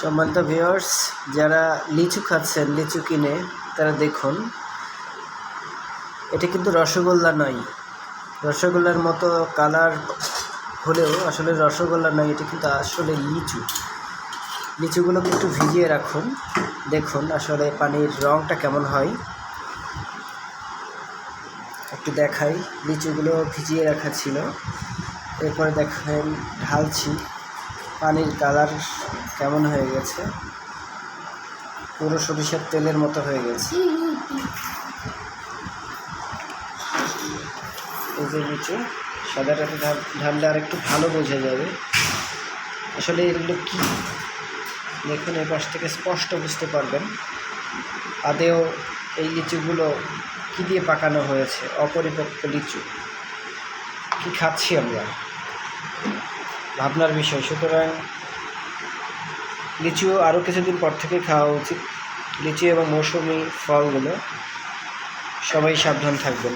সম্মানিত ভিউয়ার্স যারা লিচু খাচ্ছেন, লিচু কিনে, তারা দেখুন, এটা কিন্তু রসগোল্লা নয়। রসগোল্লার মতো কালার হলেও আসলে রসগোল্লা নয়, এটা কিন্তু আসলে লিচু। লিচুগুলোকে একটু ভিজিয়ে রাখুন। দেখুন আসলে পানির রঙটা কেমন হয়। একটু দেখাই, লিচুগুলো ভিজিয়ে রাখা ছিল। এরপরে দেখেন, ঢালছি। পানির কালার কেমন হয়ে গেছে? পুরো সরিষার তেলের মতো হয়ে গেছে। এই যে লিচু সাদাটাতে ঢাল ঢাললে আর একটু ভালো বোঝা যাবে। আসলে এগুলো কী? দেখুন, এই পাশ থেকে স্পষ্ট বুঝতে পারবেন। আদেও এই লিচুগুলো কি দিয়ে পাকানো হয়েছে? অপরিপক্ক লিচু। কি খাচ্ছি আমরা? ভাবনার বিষয়। সুতরাং লিচু আরও কিছুদিন পর থেকে খাওয়া উচিত। লিচু এবং মৌসুমি ফলগুলো সবাই সাবধান থাকবেন।